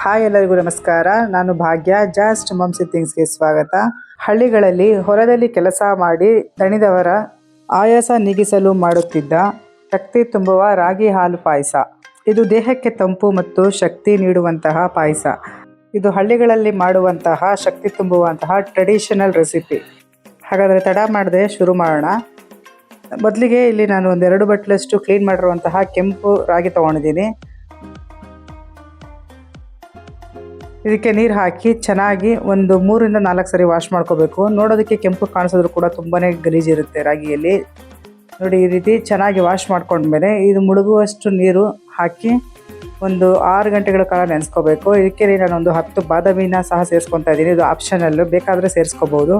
Hi ಎಲ್ಲರಿಗೂ ನಮಸ್ಕಾರ. ನಾನು ಭಾಗ್ಯ ಜಾಸ್ಟ್ ಮಮ್ಸಿ ಥಿಂಗ್ಸ್ಗೆ ಸ್ವಾಗತ. ಹಳ್ಳಿಗಳಲ್ಲಿ ಹೊಲದಲ್ಲಿ ಕೆಲಸ ಮಾಡಿ ದಣಿದವರ ಆಯಾಸ ನೀಗಿಸಲು ಮಾಡುತ್ತಿದ್ದ ಶಕ್ತಿ ತುಂಬುವ ರಾಗಿ ಹಾಲು ಪಾಯಸ. ಇದು ದೇಹಕ್ಕೆ ತಂಪು ಮತ್ತು ಶಕ್ತಿ ನೀಡುವಂತಹ ಪಾಯಸ. ಇದು ಹಳ್ಳಿಗಳಲ್ಲಿ ಮಾಡುವಂತಹ ಶಕ್ತಿ ತುಂಬುವಂತಹ ಟ್ರೆಡಿಷನಲ್ ರೆಸಿಪಿ ಹಾಗಾದರೆ ತಡ ಮಾಡದೆ ಶುರು ಮಾಡೋಣ. ಮೊದಲಿಗೆ ಇಲ್ಲಿ ನಾನು ಒಂದೆರಡು ಬಟ್ಲಷ್ಟು ಕ್ಲೀನ್ ಮಾಡಿರುವಂತಹ ಕೆಂಪು ರಾಗಿ ತೊಗೊಂಡಿದ್ದೀನಿ. ಇದಕ್ಕೆ ನೀರು ಹಾಕಿ ಚೆನ್ನಾಗಿ ಒಂದು ಮೂರಿಂದ ನಾಲ್ಕು ಸರಿ ವಾಶ್ ಮಾಡ್ಕೋಬೇಕು. ನೋಡೋದಕ್ಕೆ ಕೆಂಪು ಕಾಣಿಸಿದ್ರು ಕೂಡ ತುಂಬಾ ಗಲೀಜಿರುತ್ತೆ ರಾಗಿಯಲ್ಲಿ. ನೋಡಿ, ಈ ರೀತಿ ಚೆನ್ನಾಗಿ ವಾಶ್ ಮಾಡ್ಕೊಂಡ್ಮೇಲೆ ಇದು ಮುಳುಗುವಷ್ಟು ನೀರು ಹಾಕಿ ಒಂದು ಆರು ಗಂಟೆಗಳ ಕಾಲ ನೆನೆಸ್ಕೋಬೇಕು. ಇದಕ್ಕೆ ನಾನು ಒಂದು ಹತ್ತು ಬಾದಾಮಿನ ಸಹ ಸೇರಿಸ್ಕೊತಾ ಇದ್ದೀನಿ. ಇದು ಆಪ್ಷನಲ್ಲು ಬೇಕಾದರೆ ಸೇರಿಸ್ಕೋಬೋದು.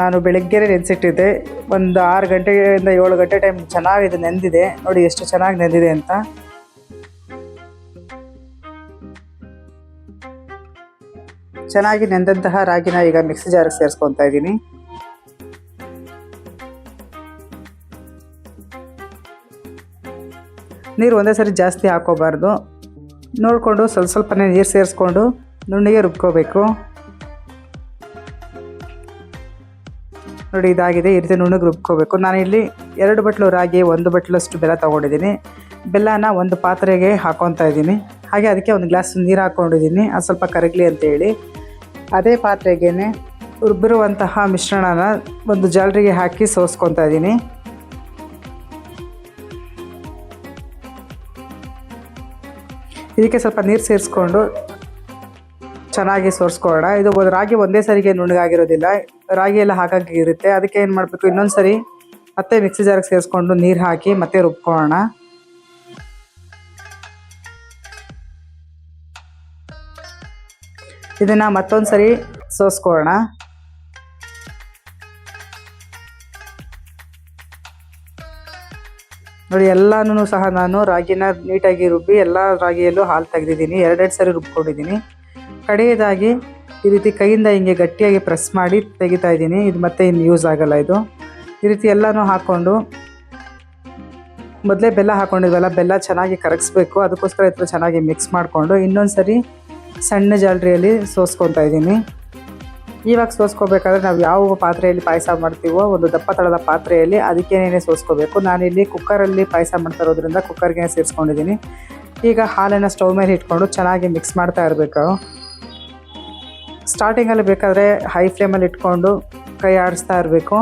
ನಾನು ಬೆಳಗ್ಗೆನೇ ನೆನೆಸಿಟ್ಟಿದ್ದೆ. ಒಂದು ಆರು ಗಂಟೆಯಿಂದ ಏಳು ಗಂಟೆ ಟೈಮ್ ಚೆನ್ನಾಗಿ ಇದು ನೆಂದಿದೆ. ನೋಡಿ, ಎಷ್ಟು ಚೆನ್ನಾಗಿ ನೆಂದಿದೆ ಅಂತ. ಚೆನ್ನಾಗಿ ನೆಂದಂತಹ ರಾಗಿನ ಈಗ ಮಿಕ್ಸಿ ಜಾರಿಗೆ ಸೇರಿಸ್ಕೊತಾ ಇದ್ದೀನಿ. ನೀರು ಒಂದೇ ಸರಿ ಜಾಸ್ತಿ ಹಾಕೋಬಾರ್ದು. ನೋಡಿಕೊಂಡು ಸ್ವಲ್ಪ ಸ್ವಲ್ಪನೇ ನೀರು ಸೇರಿಸ್ಕೊಂಡು ನುಣ್ಣಿಗೆ ರುಬ್ಕೋಬೇಕು. ನೋಡಿ, ಇದಾಗಿದೆ. ಈ ರೀತಿ ನುಣ್ಣಗೆ ರುಬ್ಕೋಬೇಕು. ನಾನಿಲ್ಲಿ ಎರಡು ಬಟ್ಲು ರಾಗಿ, ಒಂದು ಬಟ್ಲಷ್ಟು ಬೆಲ್ಲ ತೊಗೊಂಡಿದ್ದೀನಿ. ಬೆಲ್ಲನ ಒಂದು ಪಾತ್ರೆಗೆ ಹಾಕೊತಾ ಇದ್ದೀನಿ. ಹಾಗೆ ಅದಕ್ಕೆ ಒಂದು ಗ್ಲಾಸ್ ನೀರು ಹಾಕ್ಕೊಂಡಿದ್ದೀನಿ ಅದು ಸ್ವಲ್ಪ ಕರಗಲಿ ಅಂತೇಳಿ. ಅದೇ ಪಾತ್ರೆಗೆ ರುಬ್ಬಿರುವಂತಹ ಮಿಶ್ರಣನ ಒಂದು ಜಾಲರಿಗೆ ಹಾಕಿ ಸೋಸ್ಕೊತಾ ಇದ್ದೀನಿ. ಇದಕ್ಕೆ ಸ್ವಲ್ಪ ನೀರು ಸೇರಿಸ್ಕೊಂಡು ಚೆನ್ನಾಗಿ ಸೋರಿಸ್ಕೊಳ್ಳೋಣ. ಇದು ರಾಗಿ ಒಂದೇ ಸರಿಗೆ ನುಣ್ಣಗಾಗಿರೋದಿಲ್ಲ. ರಾಗಿ ಎಲ್ಲ ಹಾಕಾಗಿರುತ್ತೆ ಅದಕ್ಕೆ ಏನು ಮಾಡಬೇಕು? ಇನ್ನೊಂದು ಸರಿ ಮತ್ತೆ ಮಿಕ್ಸಿ ಜಾರಿಗೆ ಸೇರಿಸ್ಕೊಂಡು ನೀರು ಹಾಕಿ ಮತ್ತೆ ರುಬ್ಕೊಳ್ಳೋಣ. ಇದನ್ನು ಮತ್ತೊಂದು ಸರಿ ಸೋಸ್ಕೊಳ್ಳೋಣ. ನೋಡಿ ಎಲ್ಲಾನು ಸಹ ನಾನು ರಾಗಿನ ನೀಟಾಗಿ ರುಬ್ಬಿ, ಎಲ್ಲ ರಾಗಿಯಲ್ಲೂ ಹಾಲು ತೆಗೆದಿದ್ದೀನಿ. ಎರಡೆರಡು ಸರಿ ರುಬ್ಕೊಂಡಿದ್ದೀನಿ. ಕಡೆಯದಾಗಿ ಈ ರೀತಿ ಕೈಯಿಂದ ಹಿಂಗೆ ಗಟ್ಟಿಯಾಗಿ ಪ್ರೆಸ್ ಮಾಡಿ ತೆಗಿತಾ ಇದ್ದೀನಿ. ಇದು ಮತ್ತೆ ಇನ್ನು ಯೂಸ್ ಆಗಲ್ಲ ಇದು. ಈ ರೀತಿ ಎಲ್ಲನೂ ಹಾಕ್ಕೊಂಡು, ಮೊದಲೇ ಬೆಲ್ಲ ಹಾಕ್ಕೊಂಡಿದ್ವಲ್ಲ ಬೆಲ್ಲ ಚೆನ್ನಾಗಿ ಕರಗಿಸ್ಬೇಕು. ಅದಕ್ಕೋಸ್ಕರ ಥರ ಚೆನ್ನಾಗಿ ಮಿಕ್ಸ್ ಮಾಡಿಕೊಂಡು ಇನ್ನೊಂದು ಸರಿ ಸಣ್ಣ ಜಾಲರಿಯಲ್ಲಿ ಸೋಸ್ಕೊತಾ ಇದ್ದೀನಿ. ಇವಾಗ ಸೋಸ್ಕೋಬೇಕಾದ್ರೆ ನಾವು ಯಾವ ಪಾತ್ರೆಯಲ್ಲಿ ಪಾಯಸ ಮಾಡ್ತೀವೋ ಒಂದು ದಪ್ಪ ತಳದ ಪಾತ್ರೆಯಲ್ಲಿ ಅದಕ್ಕೇನೇ ಸೋಸ್ಕೋಬೇಕು. ನಾನಿಲ್ಲಿ ಕುಕ್ಕರಲ್ಲಿ ಪಾಯಸ ಮಾಡ್ತಾ ಇರೋದ್ರಿಂದ ಕುಕ್ಕರ್ಗೆ ಸೇರಿಸ್ಕೊಂಡಿದ್ದೀನಿ. ಈಗ ಹಾಲನ್ನು ಸ್ಟವ್ ಮೇಲೆ ಇಟ್ಕೊಂಡು ಚೆನ್ನಾಗಿ ಮಿಕ್ಸ್ ಮಾಡ್ತಾ ಇರಬೇಕು. ಸ್ಟಾರ್ಟಿಂಗಲ್ಲಿ ಬೇಕಾದರೆ ಹೈ ಫ್ಲೇಮಲ್ಲಿ ಇಟ್ಕೊಂಡು ಕೈ ಆಡಿಸ್ತಾ ಇರಬೇಕು.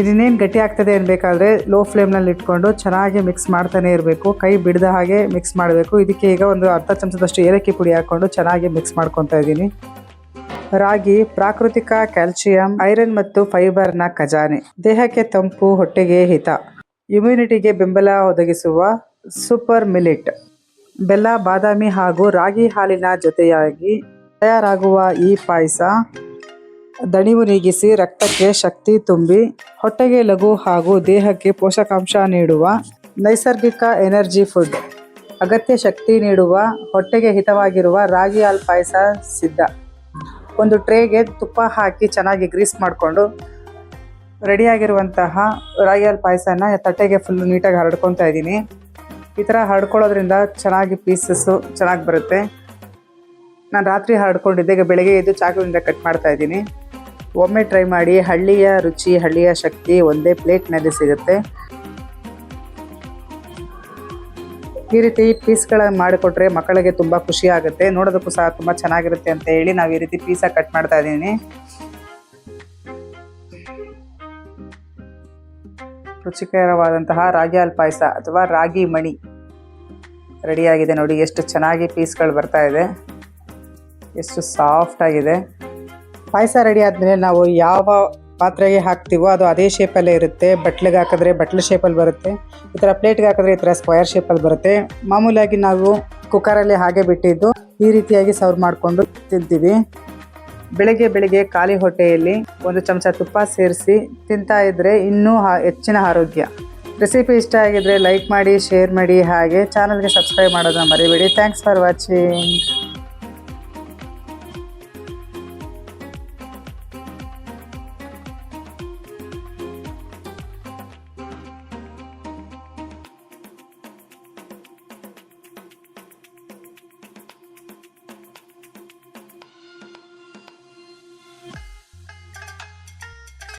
ಇದನ್ನೇನು ಗಟ್ಟಿ ಆಗ್ತದೆ ಅನ್ಬೇಕಾದ್ರೆ ಲೋ ಫ್ಲೇಮ್ನಲ್ಲಿ ಇಟ್ಕೊಂಡು ಚೆನ್ನಾಗಿ ಮಿಕ್ಸ್ ಮಾಡ್ತಾನೆ ಇರಬೇಕು. ಕೈ ಬಿಡದ ಹಾಗೆ ಮಿಕ್ಸ್ ಮಾಡಬೇಕು. ಇದಕ್ಕೆ ಈಗ ಒಂದು ಅರ್ಧ ಚಮಚದಷ್ಟು ಏಲಕ್ಕಿ ಪುಡಿ ಹಾಕ್ಕೊಂಡು ಚೆನ್ನಾಗಿ ಮಿಕ್ಸ್ ಮಾಡ್ಕೊತಾ ಇದ್ದೀನಿ. ರಾಗಿ, ಪ್ರಾಕೃತಿಕ ಕ್ಯಾಲ್ಸಿಯಂ, ಐರನ್ ಮತ್ತು ಫೈಬರ್ನ ಖಜಾನೆ. ದೇಹಕ್ಕೆ ತಂಪು, ಹೊಟ್ಟೆಗೆ ಹಿತ. ಇಮ್ಯುನಿಟಿಗೆ ಬೆಂಬಲ ಒದಗಿಸುವ ಸೂಪರ್ ಮಿಲಿಟ್ ಬೆಲ್ಲ, ಬಾದಾಮಿ ಹಾಗೂ ರಾಗಿ ಹಾಲಿನ ಜೊತೆಯಾಗಿ ತಯಾರಾಗುವ ಈ ಪಾಯಸ ದಣಿವು ನೀಗಿಸಿ ರಕ್ತಕ್ಕೆ ಶಕ್ತಿ ತುಂಬಿ ಹೊಟ್ಟೆಗೆ ಲಘು ಹಾಗೂ ದೇಹಕ್ಕೆ ಪೋಷಕಾಂಶ ನೀಡುವ ನೈಸರ್ಗಿಕ ಎನರ್ಜಿ ಫುಡ್. ಅಗತ್ಯ ಶಕ್ತಿ ನೀಡುವ, ಹೊಟ್ಟೆಗೆ ಹಿತವಾಗಿರುವ ರಾಗಿ ಹಾಲು ಪಾಯಸ ಸಿದ್ಧ. ಒಂದು ಟ್ರೇಗೆ ತುಪ್ಪ ಹಾಕಿ ಚೆನ್ನಾಗಿ ಗ್ರೀಸ್ ಮಾಡಿಕೊಂಡು ರೆಡಿಯಾಗಿರುವಂತಹ ರಾಗಿ ಹಾಲು ಪಾಯಸನ ತಟ್ಟೆಗೆ ಫುಲ್ ನೀಟಾಗಿ ಹರಡ್ಕೊತಾ ಇದ್ದೀನಿ. ಈ ಥರ ಹರಡ್ಕೊಳ್ಳೋದ್ರಿಂದ ಚೆನ್ನಾಗಿ ಪೀಸಸ್ಸು ಚೆನ್ನಾಗಿ ಬರುತ್ತೆ. ನಾನು ರಾತ್ರಿ ಹರಡ್ಕೊಂಡಿದ್ದೆ, ಈಗ ಬೆಳಗ್ಗೆ ಎದ್ದು ಚಾಕುವಿಂದ ಕಟ್ ಮಾಡ್ತಾ ಇದ್ದೀನಿ. ಒಮ್ಮೆ ಟ್ರೈ ಮಾಡಿ ಹಳ್ಳಿಯ ರುಚಿ, ಹಳ್ಳಿಯ ಶಕ್ತಿ ಒಂದೇ ಪ್ಲೇಟ್ನಲ್ಲಿ ಸಿಗುತ್ತೆ. ಈ ರೀತಿ ಪೀಸ್ಗಳ ಮಾಡಿಕೊಟ್ರೆ ಮಕ್ಕಳಿಗೆ ತುಂಬ ಖುಷಿ ಆಗುತ್ತೆ. ನೋಡೋದಕ್ಕೂ ಸಹ ತುಂಬ ಚೆನ್ನಾಗಿರುತ್ತೆ ಅಂತ ಹೇಳಿ ನಾವು ಈ ರೀತಿ ಪೀಸ ಕಟ್ ಮಾಡ್ತಾ ಇದ್ದೀನಿ. ರುಚಿಕರವಾದಂತಹ ರಾಗಿ ಹಾಲು ಪಾಯಸ ಅಥವಾ ರಾಗಿ ಮಣಿ ರೆಡಿಯಾಗಿದೆ ನೋಡಿ. ಎಷ್ಟು ಚೆನ್ನಾಗಿ ಪೀಸ್ಗಳು ಬರ್ತಾ ಇದೆ. ಎಷ್ಟು ಸಾಫ್ಟ್ ಆಗಿದೆ. ಪಾಯಸ ರೆಡಿ ಆದಮೇಲೆ ನಾವು ಯಾವ ಪಾತ್ರೆಗೆ ಹಾಕ್ತೀವೋ ಅದು ಅದೇ ಶೇಪಲ್ಲೇ ಇರುತ್ತೆ. ಬಟ್ಲಿಗೆ ಹಾಕಿದ್ರೆ ಬಟ್ಲು ಶೇಪಲ್ಲಿ ಬರುತ್ತೆ. ಈ ಥರ ಪ್ಲೇಟ್ಗೆ ಹಾಕಿದ್ರೆ ಈ ಥರ ಸ್ಕ್ವಯರ್ ಶೇಪಲ್ಲಿ ಬರುತ್ತೆ. ಮಾಮೂಲಾಗಿ ನಾವು ಕುಕ್ಕರಲ್ಲಿ ಹಾಗೆ ಬಿಟ್ಟಿದ್ದು ಈ ರೀತಿಯಾಗಿ ಸರ್ವ್ ಮಾಡಿಕೊಂಡು ತಿಂತೀವಿ. ಬೆಳಗ್ಗೆ ಬೆಳಗ್ಗೆ ಖಾಲಿ ಹೊಟ್ಟೆಯಲ್ಲಿ ಒಂದು ಚಮಚ ತುಪ್ಪ ಸೇರಿಸಿ ತಿಂತಾ ಇದ್ದರೆ ಇನ್ನೂ ಹೆಚ್ಚಿನ ಆರೋಗ್ಯ. ರೆಸಿಪಿ ಇಷ್ಟ ಆಗಿದ್ರೆ ಲೈಕ್ ಮಾಡಿ ಶೇರ್ ಮಾಡಿ, ಹಾಗೆ ಚಾನಲ್ಗೆ ಸಬ್ಸ್ಕ್ರೈಬ್ ಮಾಡೋದನ್ನ ಮರಿಬೇಡಿ. Thanks for watching